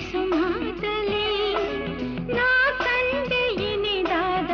பேசும் மாதலே நான் கண்டு இனிதாத